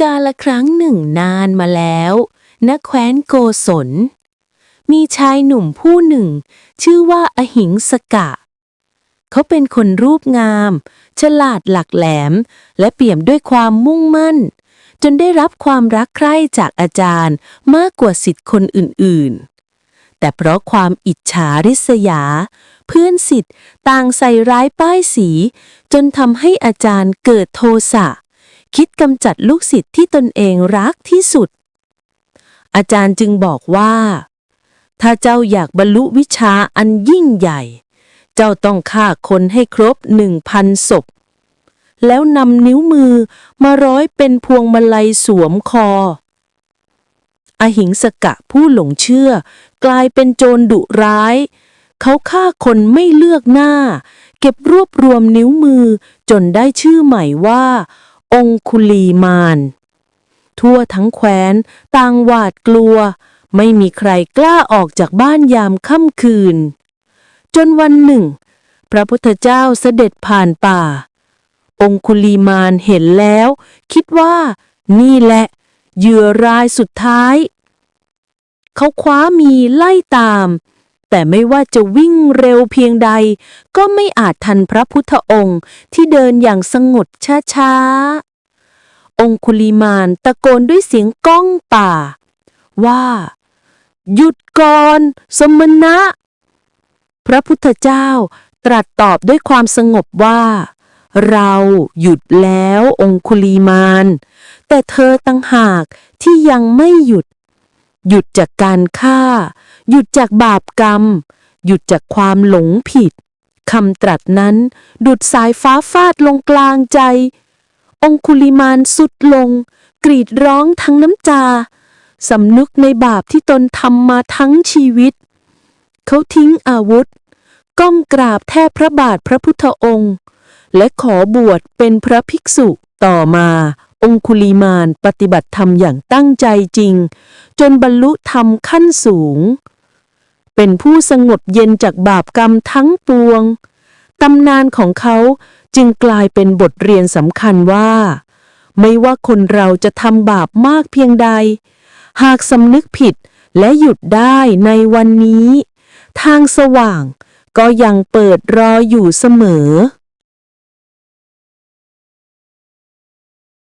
กาลครั้งหนึ่งนานมาแล้ว ณ แคว้นโกศล มีชายหนุ่มผู้หนึ่ง ชื่อว่าอหิงสกะ เขาเป็นคนรูปงาม ฉลาดหลักแหลม และเปี่ยมด้วยความมุ่งมั่น จนได้รับความรักใคร่จากอาจารย์มากกว่าสิทธิ์คนอื่น ๆ แต่เพราะความอิจฉาริษยา เพื่อนสิทธิ์ต่างใส่ร้ายป้ายสี จนทำให้อาจารย์เกิดโทสะ คิดกำจัดลูกศิษย์ที่ตนเองรักที่สุด อาจารย์จึงบอกว่า ถ้าเจ้าอยากบรรลุวิชาอันยิ่งใหญ่ เจ้าต้องฆ่าคนให้ครบหนึ่งพันศพ แล้วนำนิ้วมือมาร้อยเป็นพวงมาลัยสวมคอ อหิงสกะผู้หลงเชื่อกลายเป็นโจรดุร้าย เขาฆ่าคนไม่เลือกหน้า เก็บรวบรวมนิ้วมือจนได้ชื่อใหม่ว่า องคุลีมาน ทั่วทั้งแคว้นต่างหวาดกลัว ไม่มีใครกล้าออกจากบ้านยามค่ำคืน จนวันหนึ่ง พระพุทธเจ้าเสด็จผ่านป่า องคุลีมานเห็นแล้ว คิดว่า นี่แหละเหยื่อรายสุดท้าย เขาคว้ามีไล่ตาม แต่ไม่ว่าจะวิ่งเร็วเพียงใด ก็ไม่อาจทันพระพุทธองค์ที่เดินอย่างสงบช้าๆ องคุลีมานตะโกนด้วยเสียงก้องป่า ว่า หยุดก่อน สมณะ พระพุทธเจ้าตรัสตอบด้วยความสงบว่า เราหยุดแล้วองคุลีมาน แต่เธอตั้งหากที่ยังไม่หยุด หยุดจากการฆ่า หยุดจากบาปกรรม หยุดจากความหลงผิดคำตรัสนั้น ดุดสายฟ้าฟาดลงกลางใจ องคุลิมานสุดลง กรีดร้องทั้งน้ำตาสำนึกในบาปที่ตนทำมาทั้งชีวิต เขาทิ้งอาวุธ ก้มกราบแทบพระบาทพระพุทธองค์ และขอบวชเป็นพระภิกษุต่อมา องคุลีมานปฏิบัติธรรมอย่างตั้งใจจริง จนบรรลุธรรมขั้นสูง เป็นผู้สงบเย็นจากบาปกรรมทั้งปวง ตำนานของเขาจึงกลายเป็นบทเรียนสำคัญว่า ไม่ว่าคนเราจะทำบาปมากเพียงใด หากสำนึกผิดและหยุดได้ในวันนี้ ทางสว่างก็ยังเปิดรออยู่เสมอ